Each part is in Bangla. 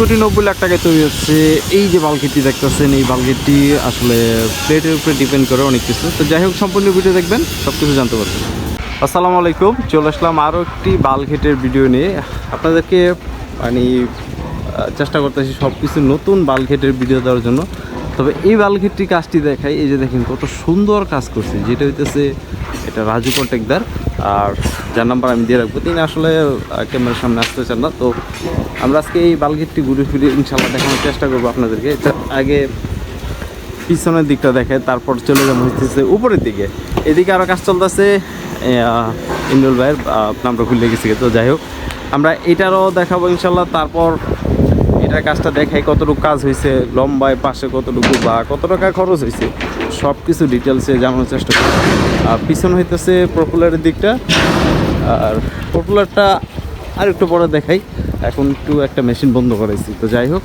কোটি নব্বই লাখ টাকায় তৈরি হচ্ছে। এই যে বালগেটটি দেখতেছেন, এই বালগেটটি আসলে প্লেটের উপরে ডিপেন্ড করে অনেক কিছু। তো যাই হোক, সম্পূর্ণ ভিডিও দেখবেন সব কিছু জানতে পারবেন। আসসালামু আলাইকুম, চলে আসলাম আরও একটি বালঘেটের ভিডিও নিয়ে। আপনাদেরকে মানে চেষ্টা করতেছি সব কিছু নতুন বালঘেটের ভিডিও দেওয়ার জন্য। তবে এই বালঘেটটি কাজটি দেখাই, এই যে দেখেন কত সুন্দর কাজ করছে। যেটা হইতেছে এটা রাজু কন্টেকদার। আর যার নাম্বার আমি দিয়ে রাখব। তিনি আসলে ক্যামেরার সামনে আসতে চান না। তো আমরা আজকে এই বালঘেটটি ঘুরে ফিরে ইনশাল্লাহ দেখানোর চেষ্টা করব আপনাদেরকে। এটা আগে পিছনের দিকটা দেখে, তারপর চলে যাব হচ্ছে উপরের দিকে। এদিকে আরও কাজ চলতেছে ইন্দুল ভাইয়ের নামটা ভুলে গেছি, তো যাই হোক। আমরা এটারও দেখাবো ইনশাল্লাহ তারপর এটার কাজটা দেখাই কতটুকু কাজ হয়েছে লম্বায়, পাশে কতটুকু বা কত টাকা খরচ হয়েছে সব কিছু ডিটেলসে জানানোর চেষ্টা করি আর পিছন হইতেছে পপুলারের দিকটা। আর পপুলারটা আর একটু পরে দেখাই। এখন একটু একটা মেশিন বন্ধ করেছি তো যাই হোক।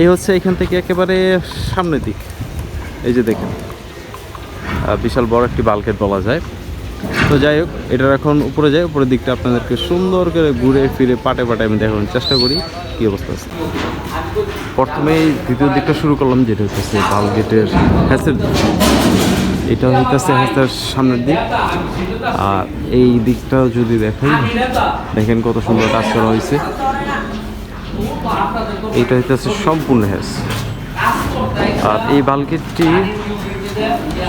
এই হচ্ছে এখান থেকে একেবারে সামনের দিক। এই যে দেখেন বিশাল বড় একটি বালকেট বলা যায়। তো যাই হোক, এটার এখন উপরে যায় উপরের দিকটা আপনাদেরকে সুন্দর করে ঘুরে ফিরে পাটে পাটে আমি দেখানোর চেষ্টা করি, কী অবস্থা আছে। প্রথমেই দ্বিতীয় দিকটা শুরু করলাম, যেটা হচ্ছে বালগেটের হ্যাসের এটা হইতেছে হ্যাসের সামনের দিক। আর এই দিকটা যদি দেখাই দেখেন কত সুন্দর কাজ করা হয়েছে। এটা হইতেছে সম্পূর্ণ হ্যাস আর এই বালগেটটি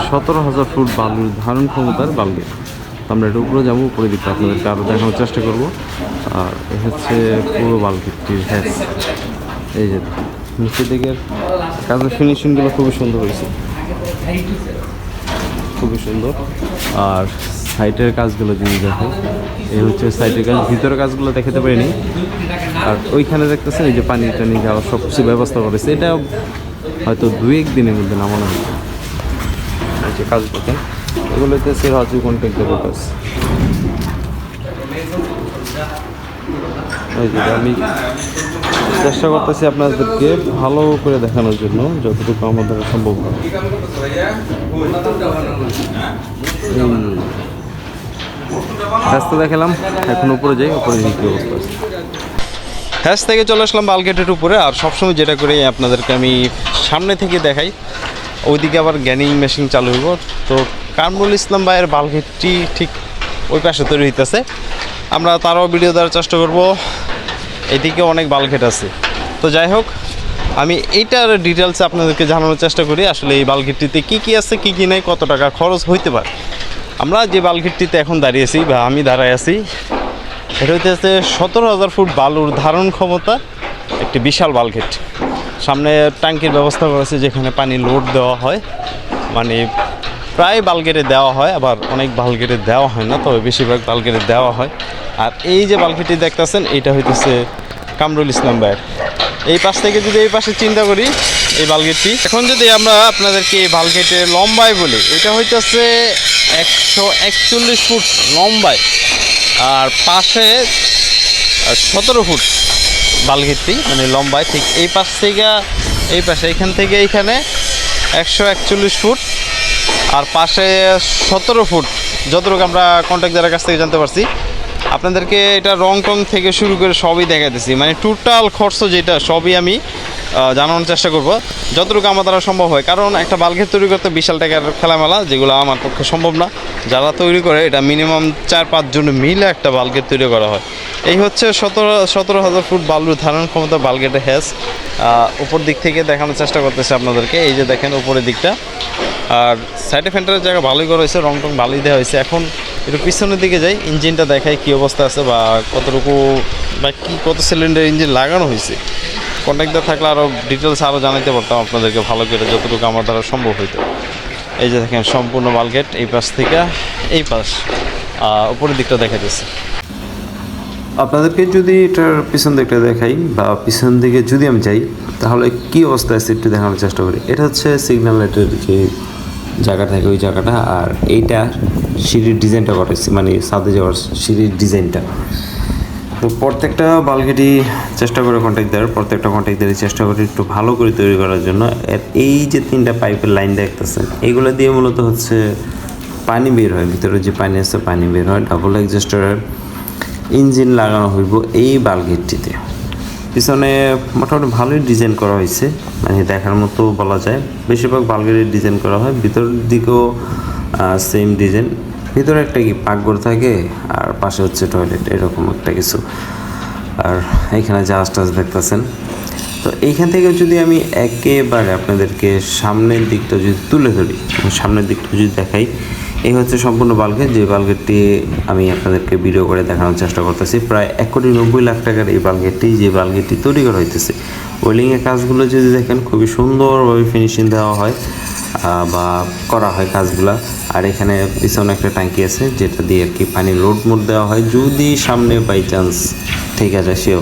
সতেরো হাজার ফুট বালুর ধারণ ক্ষমতার বালগেট তো আমরা এটা উপরে যাব উপরে দিকটা আপনাদেরকে আরও দেখানোর চেষ্টা করব। আর এ হচ্ছে পুরো বালগেটটির হ্যাস এই যে, নিচের দিকের কাজের ফিনিশিংগুলো খুবই সুন্দর হয়েছে। খুবই সুন্দর। আর সাইটের কাজগুলো যিনি দেখেন, এই হচ্ছে সাইটের কাজ। ভিতরের কাজগুলো দেখাতে পারিনি। আর ওইখানে দেখতেছেন, এই যে পানি টানি যাওয়ার সব কিছু ব্যবস্থা করেছে। এটা হয়তো দু এক দিনের মধ্যে নামানো হয়েছে কাজ দেখেন এগুলো হচ্ছে রাজু দেবো এই যে আমি চেষ্টা করতেছি আপনাদেরকে ভালো করে দেখানোর জন্য, যতটুকু আমার দ্বারা সম্ভব রাস্তা দেখালাম, এখন উপরে যাই, উপরে কি অবস্থা হ্যাশ থেকে চলে আসলাম বালগেটের উপরে, আর সবসময় যেটা করি আপনাদেরকে আমি সামনে থেকে দেখাই। ওইদিকে আবার গ্যানিং মেশিন চালু হইব। তো কামরুল ইসলাম ভাইয়ের বালগেটটি ঠিক ওই পাশে তৈরি হইতেছে। আমরা তারও ভিডিও দেওয়ার চেষ্টা করব। এদিকে অনেক বালগেট আছে। তো যাই হোক, আমি এইটার ডিটেলসে আপনাদেরকে জানানোর চেষ্টা করি, আসলে এই বালগেটটিতে কী কী আছে, কী কী নেই, কত টাকা খরচ হইতে পারে। আমরা যে বালগেটটিতে এখন দাঁড়িয়েছি বা আমি দাঁড়ায় আছি, এটা হচ্ছে সতেরো হাজার ফুট বালুর ধারণ ক্ষমতা, একটি বিশাল বালঘেট সামনে ট্যাঙ্কির ব্যবস্থা করেছে যেখানে পানি লোড দেওয়া হয়। মানে প্রায় বালগেটে দেওয়া হয়, আবার অনেক বালগেটে দেওয়া হয় না, তবে বেশিরভাগ বালগেটে দেওয়া হয়। আর এই যে বালঘেটটি দেখতেছেন, এইটা হইতেছে কামরুল ইসলাম ভাইয়ের। এই পাশ থেকে যদি এই পাশে চিন্তা করি, এই বালগেটটি। এখন যদি আমরা আপনাদেরকে এই বালগেটের লম্বায় বলি, এটা হইতেছে একশো একচল্লিশ ফুট লম্বায় আর পাশে সতেরো ফুট বালঘিরটি মানে লম্বায় ঠিক এই পাশ থেকে, এই পাশে, এখান থেকে এইখানে একশো একচল্লিশ ফুট। আর পাশে সতেরো ফুট, যতটুকু আমরা কন্ট্যাক্টারের কাছ থেকে জানতে পারছি আপনাদেরকে এটা রং টং থেকে শুরু করে সবই দেখাইতেছি। মানে টোটাল খরচ যেটা, সবই আমি জানানোর চেষ্টা করব। যতটুকু আমার দ্বারা সম্ভব হয়। কারণ একটা বালঘের তৈরি করতে বিশাল টাকার খেলামেলা, যেগুলো আমার পক্ষে সম্ভব না। যারা তৈরি করে, এটা মিনিমাম চার পাঁচজন মিলে একটা বালগেট তৈরি করা হয়। এই হচ্ছে সতেরো সতেরো হাজার ফুট বালুর ধারণ ক্ষমতা বালগেটের হ্যাস উপর দিক থেকে দেখানোর চেষ্টা করতেছে আপনাদেরকে। এই যে দেখেন, উপরের দিকটা। আর সাইডে ফ্যান্টারের জায়গা ভালোই করা হয়েছে রং টং ভালোই দেওয়া হয়েছে। এখন একটু পিছনের দিকে যাই, ইঞ্জিনটা দেখাই কী অবস্থা আছে বা কতটুকু বা কী, কত সিলিন্ডার ইঞ্জিন লাগানো হয়েছে। কন্ট্যাক্টর থাকলে আরও ডিটেলস আরও জানাতে পারতাম আপনাদেরকে ভালো করে, যতটুকু আমার দ্বারা সম্ভব হইতো। এই যে দেখেন, সম্পূর্ণ বালগেট এই পাশ থেকে, এই পাশ উপরের দিকটা দেখা যাচ্ছে। আপনাদেরকে যদি এটার পিছন দিকটা দেখাই বা পিছন দিকে যদি আমি যাই, তাহলে কি অবস্থা আছে একটু দেখানোর চেষ্টা করি। এটা হচ্ছে সিগন্যাল লাইটের যে জায়গা থাকে ওই জায়গাটা আর এইটা সিঁড়ির ডিজাইনটা করেছি মানে সাদে যাওয়ার সিঁড়ির ডিজাইনটা তো প্রত্যেকটা বালগেটি চেষ্টা করে কন্ট্যাক্ট দেওয়ার, প্রত্যেকটা কন্ট্যাক্ট দেওয়ার চেষ্টা করে একটু ভালো করে তৈরি করার জন্য। এই যে তিনটা পাইপের লাইন দেখতেছেন এইগুলো দিয়ে মূলত হচ্ছে পানি বের হয়, ভিতরে যে পানি আছে পানি বের হয় ডাবল এক্সস্টারের ইঞ্জিন লাগানো হইব এই বালগেটটিতে পিছনে মোটামুটি ভালোই ডিজাইন করা হয়েছে। মানে দেখার মতো বলা যায়। বেশিরভাগ বালগেটের ডিজাইন করা হয়। ভিতর দিকেও সেম ডিজাইন ভিতরে একটা কি পাকঘর থাকে, আর পাশে হচ্ছে টয়লেট এরকম একটা কিছু। আর এখানে জাহাজ টাজ দেখতেছেন। তো এইখান থেকে যদি আমি একেবারে আপনাদেরকে সামনের দিকটা যদি তুলে ধরি সামনের দিকটা যদি দেখাই এই হচ্ছে সম্পূর্ণ বালগেট যে বালগেটটি আমি আপনাদেরকে ভিডিও করে দেখানোর চেষ্টা করতেছি। প্রায় এক কোটি নব্বই লাখ টাকার এই বালগেটটি যে বালগেটটি তৈরি করা হইতেছে। ওয়েলিংয়ের কাজগুলো যদি দেখেন, খুবই সুন্দরভাবে ফিনিশিং দেওয়া হয় বা করা হয় কাজগুলা। আর এখানে পিছনে একটা ট্যাঙ্কি আছে, যেটা দিয়ে আর কি পানির লোড মোড দেওয়া হয়, যদি সামনে বাই চান্স ঠিক আছে সেও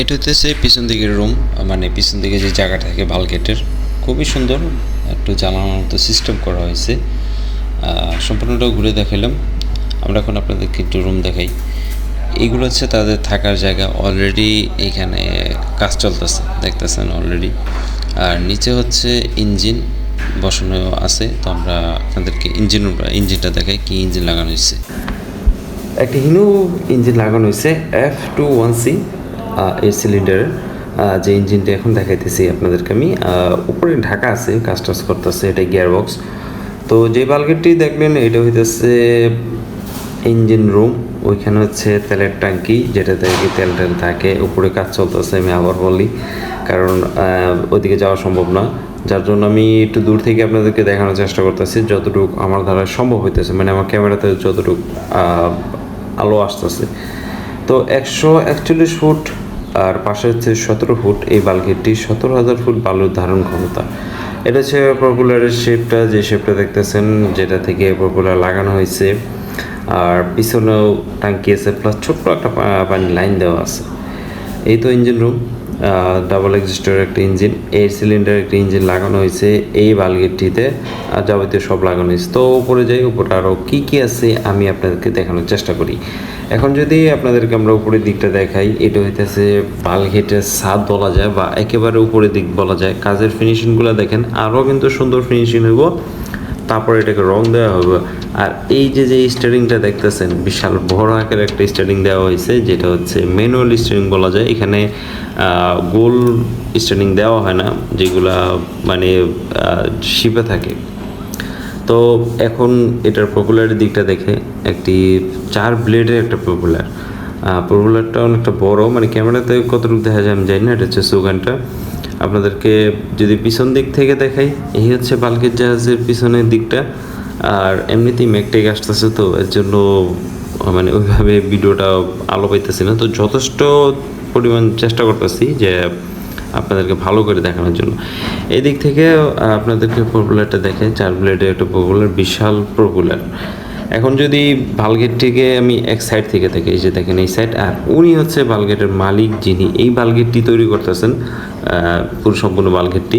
এটা হচ্ছে পিছন দিকের রুম মানে পিছন দিকে যে জায়গা থাকে বালগেটের খুবই সুন্দর। একটু জানানোর মতো সিস্টেম করা হয়েছে। আহ, সম্পূর্ণটা ঘুরে দেখালাম আমরা এখন আপনাদেরকে একটু রুম দেখাই। এইগুলো হচ্ছে তাদের থাকার জায়গা। অলরেডি এখানে কাজ চলতেছে দেখতেছেন অলরেডি আর নিচে হচ্ছে ইঞ্জিন বসানো আছে। তো আমরা আপনাদেরকে ইঞ্জিন ইঞ্জিনটা দেখাই কি ইঞ্জিন লাগানো হয়েছে। একটা হিনু ইঞ্জিন লাগানো হয়েছে এফ টু ওয়ান সি এই সিলিন্ডারের যে ইঞ্জিনটা এখন দেখাইতেছি আপনাদেরকে আমি। উপরে ঢাকা আছে কাজ টাজ করতেছে এটা গিয়ার বক্স তো যে বালগেটটি দেখলেন, এটা হইতেছে ইঞ্জিন রুম ওইখানে হচ্ছে তেলের ট্যাঙ্কি, যেটাতে আর কি তেল টেল থাকে। উপরে কাজ চলতেছে, আমি আবার বলি, কারণ ওইদিকে যাওয়া সম্ভব না। যার জন্য আমি একটু দূর থেকে আপনাদেরকে দেখানোর চেষ্টা করতেছি, যতটুকু আমার দ্বারা সম্ভব হইতেছে মানে আমার ক্যামেরাতে যতটুকু আলো আসতেছে। তো একশো একচল্লিশ ফুট, আর পাশে হচ্ছে সতেরো ফুট এই বালগেটটি সতেরো হাজার ফুট বালুর ধারণ ক্ষমতা। এটা হচ্ছে পপুলারের শেপটা যে শেপটা দেখতেছেন, যেটা থেকে পপুলার লাগানো হয়েছে। আর পিছনেও টাঙ্কি আছে প্লাস ছোট্ট একটা পা- পানির লাইন দেওয়া আছে। এই তো ইঞ্জিন রুম ডাবল এক্সিস্টার একটা ইঞ্জিন এর সিলিন্ডার একটা ইঞ্জিন লাগানো হয়েছে এই বালগেটটিতে আর যাবতীয় সব লাগানো হয়েছে। তো উপরে যাই, উপরে আরও কী কী আছে, আমি আপনাদেরকে দেখানোর চেষ্টা করি। এখন যদি আপনাদেরকে আমরা উপরের দিকটা দেখাই, এটা হইতেছে বালগেটের ছাদ বলা যায় বা একেবারে উপরের দিক বলা যায়। কাজের ফিনিশিংগুলো দেখেন, আরও কিন্তু সুন্দর ফিনিশিং হইব, তারপর এটাকে রং দেওয়া হবে আর এই যে যে স্টারিংটা দেখতেছেন, বিশাল বড় আকারের একটা স্টারিং দেওয়া হয়েছে যেটা হচ্ছে ম্যানুয়াল স্টারিং বলা যায়। এখানে গোল স্টারিং দেওয়া হয় না, যেগুলা মানে শিপে থাকে। তো এখন এটার পপুলারের দিকটা দেখে একটি চার ব্লেডের একটা পপুলার পপুলারটা অনেকটা বড় মানে ক্যামেরাতে কতটুকু দেখা যায় আমি জানি না, এটা হচ্ছে সুগানটা আপনাদেরকে যদি পিছন দিক থেকে দেখাই, এই হচ্ছে বালকের জাহাজের পিছনের দিকটা। আর এমনিতেই মেঘটেক আসতেছে তো, এর জন্য মানে ওইভাবে ভিডিওটা আলো পাইতেছি না। তো যথেষ্ট পরিমাণ চেষ্টা করতেছি যে আপনাদেরকে ভালো করে দেখানোর জন্য। এই দিক থেকে আপনাদেরকে পপুলারটা দেখে, চার ব্লেডের একটা পপুলার বিশাল পপুলার এখন যদি বালগেটটিকে আমি এক সাইড থেকে দেখি, এই যে দেখেন এই সাইড আর উনি হচ্ছে বালগেটের মালিক যিনি, এই বালগেটটি তৈরি করতেছেন পুরো সম্পূর্ণ বালগেটটি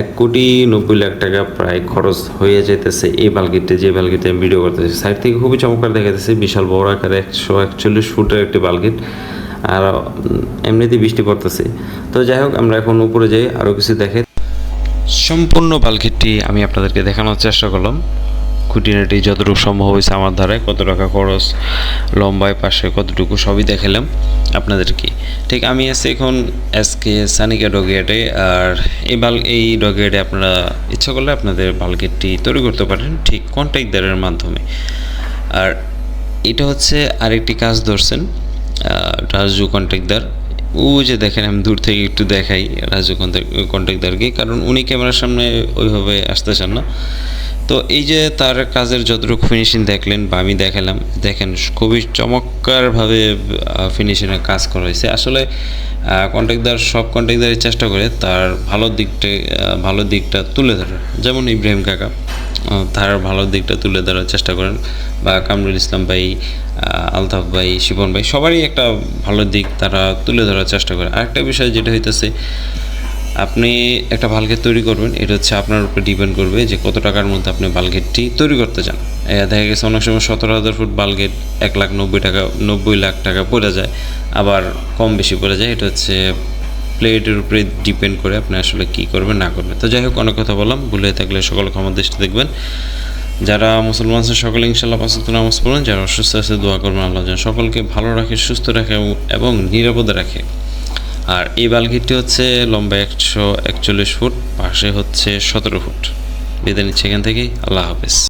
এক কোটি নব্বই লাখ টাকা প্রায় খরচ হয়ে যেতেছে এই বালগেটে যে বালগেটে আমি ভিডিও করতেছি। সাইড থেকে খুবই চমৎকার দেখা যাচ্ছে বিশাল বড় আকারে, একশো একচল্লিশ ফুটের একটি বালগেট আর এমনিতেই বৃষ্টি পড়তেছে। তো যাই হোক, আমরা এখন উপরে যাই আরও কিছু দেখে। সম্পূর্ণ বালকেটটি আমি আপনাদেরকে দেখানোর চেষ্টা করলাম। খুঁটিনাটি যতটুকু সম্ভব হয়েছে আমার দ্বারায় কত টাকা খরচ, লম্বায়, পাশে কতটুকু সবই দেখালাম আপনাদেরকে। ঠিক, আমি আছি এখন এসকে সানিকা ডগেটে আর এই বাল, এই ডগেটে আপনারা ইচ্ছা করলে আপনাদের বালকেটটি তৈরি করতে পারেন, ঠিক কন্ট্যাক্টদারের মাধ্যমে। আর এটা হচ্ছে আরেকটি কাজ ধরছেন রাজু কন্ট্রাক্টদার। ও যে দেখেন, আমি দূর থেকে একটু দেখাই রাজু কন্ট্রাক্টদারকে, কারণ উনি ক্যামেরার সামনে ওইভাবে আসতে চান না। তো এই যে তার কাজের যতটুকু ফিনিশিং দেখলেন বা আমি দেখালাম, দেখেন খুবই চমৎকারভাবে ফিনিশিংয়ের কাজ করা হয়েছে। আসলে কন্ট্রাক্টদার, সব কন্ট্রাক্টদারের চেষ্টা করে তার ভালো দিকটা ভালো দিকটা তুলে ধরে যেমন ইব্রাহিম কাকা। তার ভালো দিকটা তুলে ধরার চেষ্টা করেন। বা কামরুল ইসলাম ভাই আলতাফ ভাই, শিবন ভাই, সবারই একটা ভালো দিক তারা তুলে ধরার চেষ্টা করে। আরেকটা বিষয় যেটা হইতেছে, আপনি একটা বালগেট তৈরি করবেন, এটা হচ্ছে আপনার উপর ডিপেন্ড করবে যে কত টাকার মধ্যে আপনি বালগেটটি তৈরি করতে চান। দেখা গেছে অনেক সময় সতেরো হাজার ফুট বালগেট এক লাখ নব্বই টাকা, নব্বই লাখ টাকা পড়ে যায়, আবার কম বেশি পড়ে যায়, এটা হচ্ছে প্লেটের উপরে ডিপেন্ড করে আপনি আসলে কি করবেন, না করবেন। তো যাই হোক, অনেক কথা বললাম। ভুলে থাকলে সকল ক্ষমা দৃষ্টি দেখবেন। যারা মুসলমান আছে সকলে ইনশাল্লাহ পাঁচত্ব নামাজ পড়েন যারা অসুস্থ আছে, দোয়া করবেন আল্লাহ যেন সকলকে ভালো রাখে, সুস্থ রাখে এবং- নিরাপদে রাখে। আর এই বালগেটটি হচ্ছে লম্বা একশো একচল্লিশ ফুট, পাশে হচ্ছে সতেরো ফুট। বিদায় নিচ্ছে এখান থেকেই। আল্লাহ হাফেজ।